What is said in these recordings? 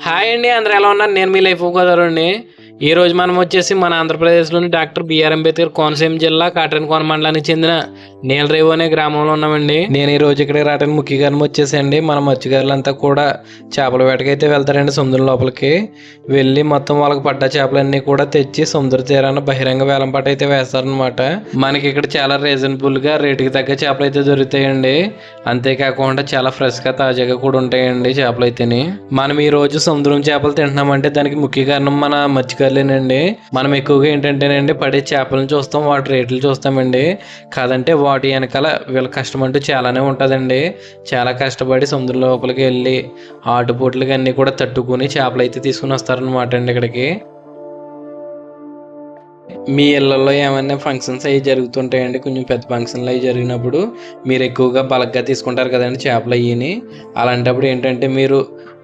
Hi అండి అందరూ ఎలా ఉన్నారు? నేను మీ లైఫ్ గోదావరిని ఈ రోజు మనం వచ్చేసి మన ఆంధ్రప్రదేశ్లోని డాక్టర్ బిఆర్ అంబేద్కర్ కోనసీమ జిల్లా కాటన్కోన మండలానికి చెందిన నీలరేవు అనే గ్రామంలో ఉన్నామండి. నేను ఈ రోజు ఇక్కడికి రావడానికి ముఖ్య కారణం వచ్చేసండి. మన మత్స్యకారులంతా కూడా చేపల వేటకైతే వెళ్తారండి సముద్రం లోపలికి. వెళ్ళి మొత్తం వాళ్ళకి పడ్డ చేపలన్నీ కూడా తెచ్చి సముద్ర తీరాన బహిరంగ వేలం పాట అయితే వేస్తారనమాట మనకి ఇక్కడ చాలా రీజనబుల్గా రేటుకి తగ్గ చేపలు అయితే దొరుకుతాయండి. అంతేకాకుండా చాలా ఫ్రెష్గా తాజాగా కూడా ఉంటాయండి చేపలు అయితేని. మనం ఈ రోజు సముద్రం చేపలు తింటున్నామంటే దానికి ముఖ్య కారణం మన మత్స్యకారు మత్స్యకారులేనండి మనం ఎక్కువగా ఏంటంటేనండి పడే చేపలను చూస్తాం వాటి రేట్లు చూస్తామండి. కాదంటే వాటి వెనకాల వీళ్ళ కష్టం అంటూ చాలానే ఉంటుందండి. చాలా కష్టపడి సముద్రం లోపలికి వెళ్ళి ఆటుపోట్లకి అన్నీ కూడా తట్టుకుని చేపలు అయితే తీసుకుని వస్తారనమాట అండి ఇక్కడికి. మీ ఇళ్ళల్లో ఏమైనా ఫంక్షన్స్ అవి జరుగుతుంటాయండి? కొంచెం పెద్ద ఫంక్షన్లు అవి జరిగినప్పుడు మీరు ఎక్కువగా బలగ్గా తీసుకుంటారు కదండి చేపలు అయ్యిని. అలాంటప్పుడు ఏంటంటే మీరు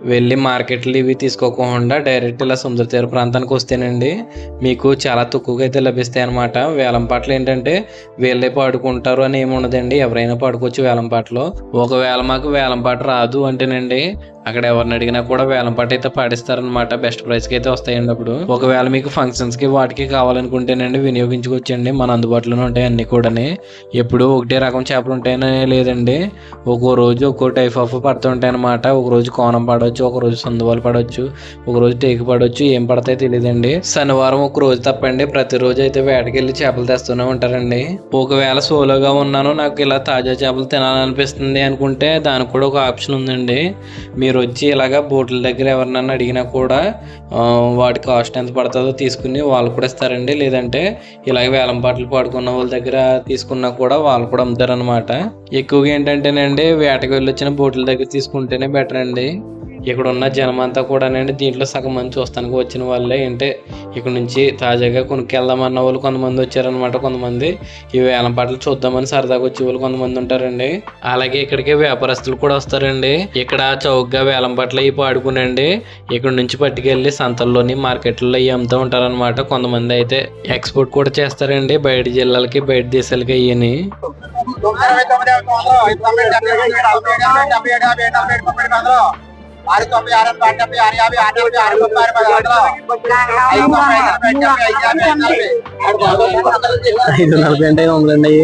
వెళ్ళి మార్కెట్లు ఇవి తీసుకోకుండా డైరెక్ట్ ఇలా సముద్ర తీర ప్రాంతానికి వస్తేనండి మీకు చాలా తక్కువగా అయితే లభిస్తాయి అనమాట వేలం పాటలు ఏంటంటే వీళ్ళే పాడుకుంటారు అని ఏమి ఉండదండి. ఎవరైనా పాడుకోవచ్చు వేలం పాటలో. ఒకవేళ మాకు వేలం పాట రాదు అంటేనండి అక్కడ ఎవరిని అడిగినా కూడా వేలం పాట అయితే పాడిస్తారనమాట బెస్ట్ ప్రైస్కి అయితే వస్తాయండి అప్పుడు. ఒకవేళ మీకు ఫంక్షన్స్కి వాటికి కావాలనుకుంటేనండి వినియోగించుకోవచ్చండి మన అందుబాటులోనే ఉంటాయి అన్నీ కూడాని. ఎప్పుడు ఒకటే రకం చేపలు ఉంటాయని లేదండి. ఒక్కో రోజు ఒక్కో టైప్ ఆఫ్ పడుతుంటాయి అనమాట ఒక రోజు కోనం పడవచ్చు ఒక రోజు సందువాలు పడవచ్చు ఒక రోజు టేకు పడవచ్చు ఏం పడతాయో తెలియదండి శనివారం ఒక రోజు తప్పండి ప్రతిరోజు అయితే వేటకెళ్ళి చేపలు తెస్తూనే ఉంటారండి. ఒకవేళ సోలోగా ఉన్నాను నాకు ఇలా తాజా చేపలు తినాలనిపిస్తుంది అనుకుంటే దానికి కూడా ఒక ఆప్షన్ ఉందండి. మీరు వచ్చి ఇలాగా బోట్ల దగ్గర ఎవరినన్నా అడిగినా కూడా వాటి కాస్ట్ ఎంత పడుతుందో తీసుకుని వాళ్ళు కూడా ఇస్తారండి. లేదంటే ఇలాగ వేలం పాటలు పాడుకున్న వాళ్ళ దగ్గర తీసుకున్నా కూడా వాళ్ళు కూడా అమ్ముతారనమాట ఎక్కువగా ఏంటంటేనండి వేటకు వెళ్ళి వచ్చిన బోట్ల దగ్గర తీసుకుంటేనే బెటర్ అండి ఇక్కడ ఉన్న జనం అంతా కూడానండి దీంట్లో సగం మంది చూస్తానికి వచ్చిన వాళ్ళే అంటే ఇక్కడ నుంచి తాజాగా కొనుక్కెళ్దామన్న వాళ్ళు కొంతమంది వచ్చారనమాట కొంతమంది ఈ వేలం పాటలు చూద్దామని సరదాగా వచ్చే వాళ్ళు కొంతమంది ఉంటారండి అలాగే ఇక్కడికి వ్యాపారస్తులు కూడా వస్తారండి ఇక్కడ చౌకగా వేలం పాటలు అవి పాడుకునండి ఇక్కడ నుంచి పట్టుకెళ్ళి సంతల్లోని మార్కెట్లో అవి అమ్ముతూ ఉంటారనమాట కొంతమంది అయితే ఎక్స్పోర్ట్ కూడా చేస్తారండి బయట జిల్లాలకి బయట దేశాలకి అయ్యని అరవై తొమ్మిది ఐదు వందలు ఆరు తొమ్మిది ఆరు ఎనభై ఆరు డెబ్బై ఆరు యాభై ఆరు డెబ్బై ఆరు ముప్పై ఆరు పది వందలు ఐదు తొంభై ఐదు ఐదు ఐదు నలభై ఐదు నలభై అంటే ఐదు వందలండి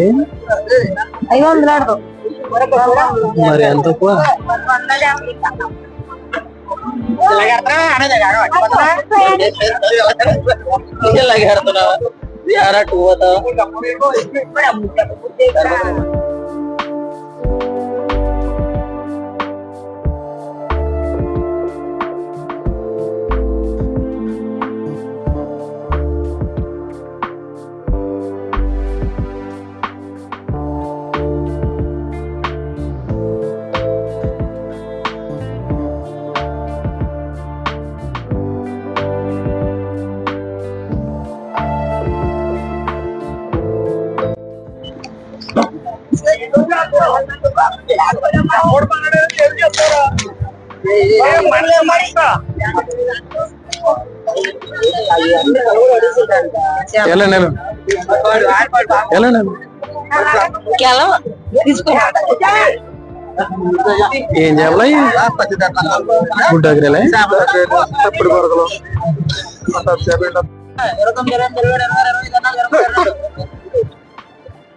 ఐదు వందలు ఆడదు మరి ఎంత తక్కువ వెళ్ళండి వెళ్ళండి ఏం చేయాలి గుడ్ దగ్గర ఎప్పుడు కొరకలు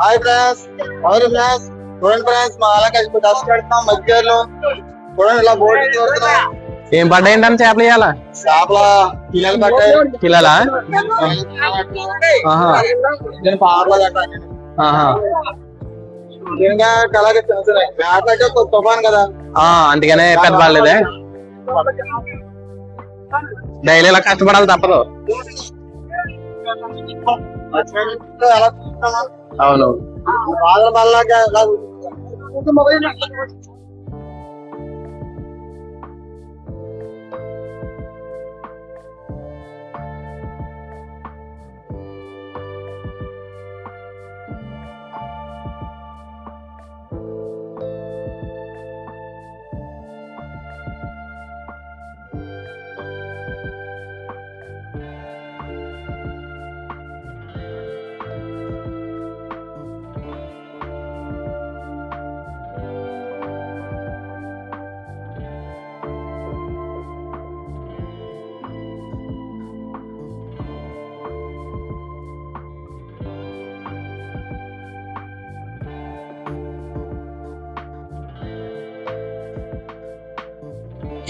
హాయ్ ఫ్రెండ్స్ ఎవరు ఫ్రెండ్స్ చూడండి ఫ్రెండ్స్ మా అలా కలిసి దర్శ పెడుతున్నాం మధ్యలో. చూడండి ఇలా బోర్డు ఏం పడ్డాయంటే చేపలు ఇవ్వాలా చేపల పిల్లలు పట్టాయి పిల్లలా. నేను పార్లో అలాగే చిన్న చిన్న. తుఫాన్ కదా. అందుకనే పెద్ద పడలేదే డైలీ ఇలా కష్టపడాలి తప్పదు. అవును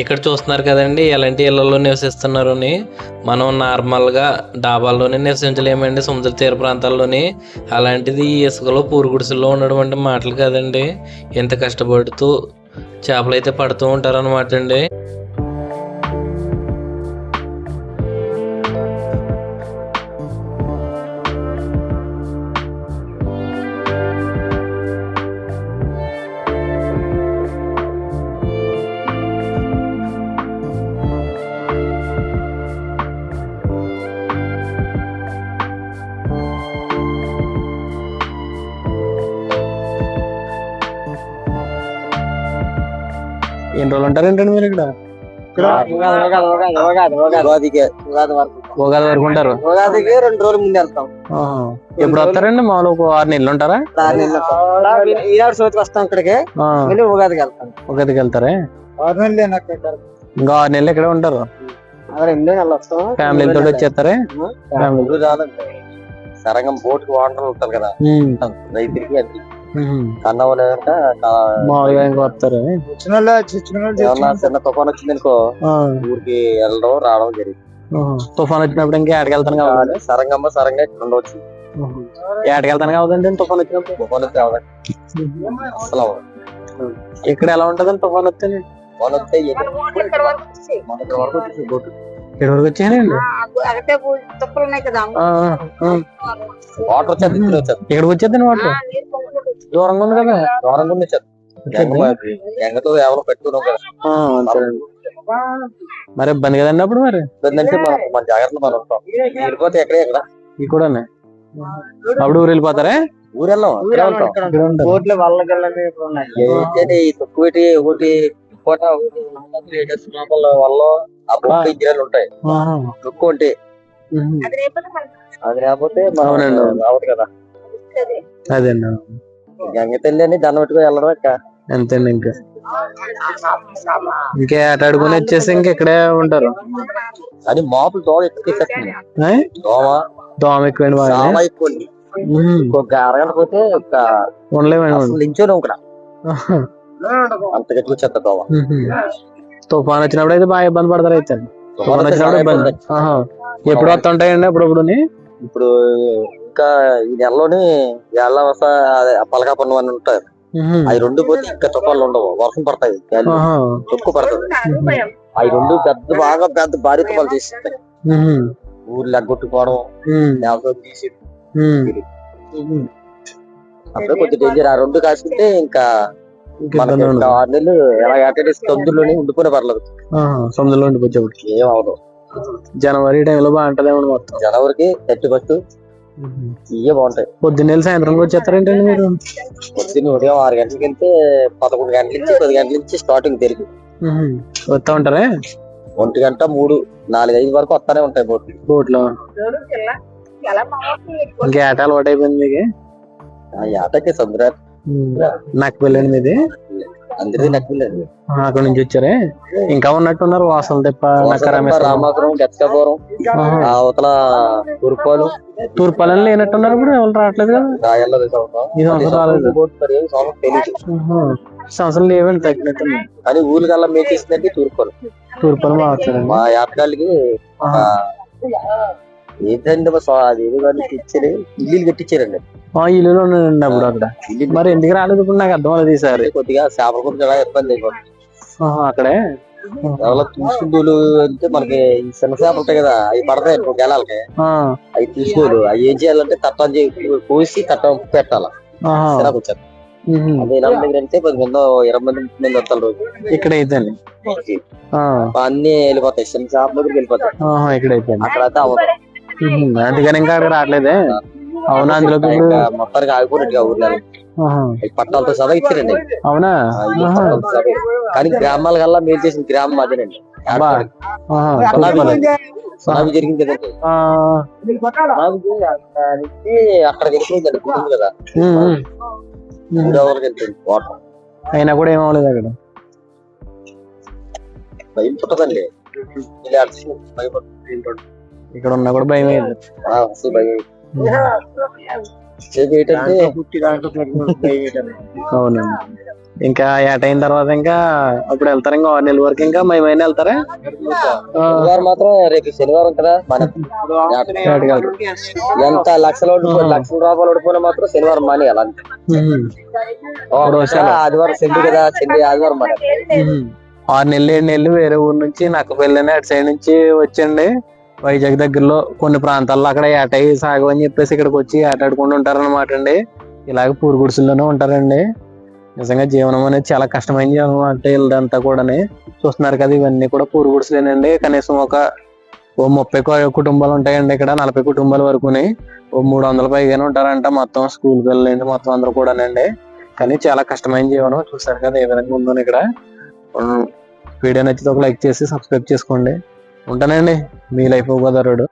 ఇక్కడ చూస్తున్నారు కదండి ఎలాంటి ఇళ్ళలో నివసిస్తున్నారు అని మనం నార్మల్గా డాబాల్లోనే నివసించలేమండి సముద్ర తీర ప్రాంతాల్లోని. అలాంటిది ఇసుకలో పూరుగుడిసెల్లో ఉండడం అంటే మాటలు కదండి. ఎంత కష్టపడుతూ చేపలు అయితే పడుతూ ఉంటారనమాట అండి. ఎన్ని రోజులు ఉంటారు ఏంటండి మీరు ఇక్కడ? ఉగాదికి ఉగాది వరకు. ఉగాది వరకు ఉంటారు? ఉగాదికి రెండు రోజులు ముందు వెళ్తాం. ఎప్పుడు వస్తారండి? మామూలు ఒక ఆరు నెలలు ఉంటారా? ఆరు నెలలు వస్తాం. ఈనాడు సోతికి వస్తాం ఇక్కడికి. మళ్ళీ ఉగాదికి వెళ్తాం. ఉగాదికి వెళ్తారే? ఆరు నెలలు ఇంకా ఆరు నెలలు ఇక్కడే ఉంటారు? ఎనిమిది నెలలు వస్తాం. ఫ్యామిలీ తోటి వచ్చేస్తారే? ఫ్యామిలీ సరంగం బోట్ వాటర్ ఉంటారు కదా. రైతులకి అది మామూలుగా ఇంకా వస్తారు ఏమన్నా చిన్న తుఫాన్ వచ్చింది అనుకో ఊరికి వెళ్ళడం రావడం జరిగింది. తుఫాన్ వచ్చినప్పుడు ఇంకా ఏటకి వెళ్తాను కావాలి సరంగమ్మ సరంగా ఇక్కడ ఉండవచ్చు ఏటకి వెళ్తాను కావద్దండి తుఫాన్ వచ్చినప్పుడు? తుఫాన్ వస్తే. అసలు. ఇక్కడ ఎలా ఉంటదండి తుఫాన్ వస్తే? తుఫాన్ వస్తే దగ్గర వరకు వచ్చేసి. బోటు. ఇక్కడ వరకు వచ్చానండి. వాటర్ వచ్చేది ఇక్కడ వచ్చేది. వాటర్. దూరంగా ఉంది కదా. దూరంగా ఉంది ఎంగతో ఎవరో పెట్టుకున్నాం కదా. మరి ఇబ్బంది కదండి అప్పుడు మరి ఏంటంటే మన మన జాగ్రత్తలు మనం ఉంటాం. వెళ్ళిపోతే ఎక్కడే ఎక్కడ ఇది కూడా అప్పుడు ఊరు వెళ్ళిపోతారే? ఊరు వెళ్ళాం ఏంటంటే ఈ తక్కువటి ఒకటి వల్ల ఆ బొక్క ఇంజనీర్లు ఉంటాయి. తక్కువ ఉంటే. అది లేకపోతే మనం అవునండి. రావదు కదా. గంగ తల్లి అని దండం పెట్టుకుని వెళ్ళడం ఇక? అంతేండి ఇంకా ఇంకా ఏట ఆడుకుని వచ్చేసి ఇంక ఇక్కడే ఉంటారు. అని మాపులు దోమ ఎక్కువ ఏ? దోమ. దోమ ఎక్కువండి బాగా చాలా ఎక్కువ ఉంది ఇంకొక అరగంట పోతే ఒక ఉండలేమండి. అసలు ఇక్కడ. అంత గట్టిగా చెత్త దోమ. తుఫాన్ వచ్చినప్పుడు అయితే బాగా ఇబ్బంది పడతారు అయితే. తుఫాన్ చాలా వచ్చినప్పుడు ఇబ్బంది. ఇబ్బంది. ఆహా. ఎప్పుడు వస్తుంటాయండి అప్పుడప్పుడు ఇప్పుడు ఇంకా ఈ నెలలోని పలకా పన్ను అని ఉంటాయి అవి రెండు పోతే ఇంకా తుఫాన్లు ఉండవు. వర్షం పడతాయి. ఎక్కువ పడుతుంది. అవి రెండు పెద్ద బాగా పెద్ద భారీ తుఫాలు తీస్తాయి ఊర్లు ఎగ్గొట్టుకోవడం తీసి అప్పుడే కొంచెం డేంజర్. ఆ రెండు కాసుకుంటే ఇంకా మనకి ఆరు నెలలు ఎలా ఉండిపోయిన పర్లేదు. సముద్రంలో ఉండిపోయేప్పుడు ఏం అవదు. జనవరి టైంలో బాగుంటదేమో మొత్తం. జనవరికి థర్టీ ఫస్ట్ ఇవే బాగుంటాయి. పొద్దున్న వెళ్ళి సాయంత్రం వచ్చేస్తారేంటండి మీరు? పొద్దున్న ఉదయం ఆరు గంటలకి వెళ్తే పదకొండు గంటల నుంచి పది గంటల నుంచి స్టార్టింగ్ తిరిగి. వస్తా ఉంటారే? ఒంటి గంట మూడు నాలుగు ఐదు వరకు వస్తానే ఉంటాయి బోట్లు. బోట్లో? ఇంకా ఏట అలవాటు అయిపోయింది మీకు? ఆ ఆటకి సముద్ర నాకు వెళ్ళండి మీది? అక్కడ నుంచి వచ్చారే? ఇంకా ఉన్నట్టున్నారు వాసన తెప్ప రామాపురం గచ్చకాపురం అవతల తూర్పాలు. తూర్పాలని లేనట్టున్నారు ఇప్పుడు ఎవరు రావట్లేదు కదా? ఈ సంవత్సరం. రాలేదు. సంవత్సరం లేవండి తగ్గినట్టు కానీ ఊరు కల్లా మేకేసిందంటే తూర్పాలు తూర్పాలు మా యాత్రలకి స్వా- అది ఏదో కానీ ఇచ్చారు ఇల్లు కట్టించారండి. ఆ ఇల్లులో ఉన్నానండి అప్పుడు అక్కడ. మరి ఎందుకు రాలేదు ఇప్పుడు నాకు అర్థం అవ్వలేదు ఈసారి. కొద్దిగా చేపల కొద్దిగా ఇబ్బంది అక్కడే? ఎవరో తీసుకుంటూ అంటే మనకి ఈ చిన్న చేపలు ఉంటాయి కదా అవి పడతాయి గెలాలకి అవి తీసుకోరు. అవి ఏం చేయాలంటే తట్టం కోసి తట్టం పెట్టాల. చిరాకు వచ్చారు. అదే దగ్గర అంటే పది మంది ఇరవై మంది ముప్పై మంది వస్తారు రోజు. ఇక్కడైతే ఆ, అన్ని వెళ్ళిపోతాయి. చిన్న చేపల దగ్గరికి వెళ్ళిపోతాయి. ఆహా, ఇక్కడైతే అక్కడ అయితే అవ్వదు. అందుకని ఇంకా అక్కడ రావట్లేదే. అవునా? అందులోకి ఇప్పుడు మొత్తానికి ఆగిపోయినట్టుగా ఊర్లో పట్టాలతో సదా ఇచ్చారండి. అవునా. కానీ గ్రామాల కల్లా మేలు చేసిన గ్రామం అదేనండి. సునామీ జరిగింది. కదండి. అక్కడ వెళ్ళిపోయిందండి గుర్తుంది కదా. వాటర్. అయినా కూడా ఏమవలేదు అక్కడ. భయం పుట్టదండి. భయపడుతుంది ఇక్కడ ఉన్నా కూడా భయం అయింది అవునండి ఇంకా ఏట అయిన తర్వాత ఇంకా అప్పుడు వెళ్తారు ఇంకా ఆరు నెలల వరకు ఇంకా మేమైనా వెళ్తారా? ఆ, శనివారం మాత్రం రేపు శనివారం కదా? వెళ్తారు. ఎంత లక్షల లక్షల రూపాయలు ఓడిపోయినా మాత్రం శనివారం మాని అలా ఉహు. ఇప్పుడు వచ్చాను. ఆదివారం సండే కదా? సండే ఆదివారం మాని. ఆరు నెలలు ఏడు నెలలు వేరే ఊరు నుంచి నక్కపల్లి అటు సైడ్ నుంచి వచ్చండి. వైజాగ్ దగ్గరలో కొన్ని ప్రాంతాల్లో అక్కడ ఏటై సాగు అని చెప్పేసి ఇక్కడికి వచ్చి ఏటాడుకుంటూ ఉంటారన్నమాట అండి. ఇలాగ పూరు గుడిసెల్లోనే ఉంటారండి. నిజంగా జీవనం అనేది చాలా కష్టమైన జీవనం అంటే వీళ్ళదంతా కూడాని. చూస్తున్నారు కదా ఇవన్నీ కూడా పూరు గుడిసెలేనండి. కనీసం ఒక ఓ ముప్పై కుటుంబాలు ఉంటాయండి ఇక్కడ నలభై కుటుంబాల వరకుని. ఓ మూడు వందల పైగానే ఉంటారంట మొత్తం స్కూల్ పిల్లలండి మొత్తం అందరూ కూడానండి. కానీ చాలా కష్టమైన జీవనం. చూసారు కదా ఏ విధంగా ఉందో ఇక్కడ. వీడియో నచ్చితే ఒక లైక్ చేసి సబ్స్క్రైబ్ చేసుకోండి. ఉంటానండి. మీ లైఫ్ గోదావరుడు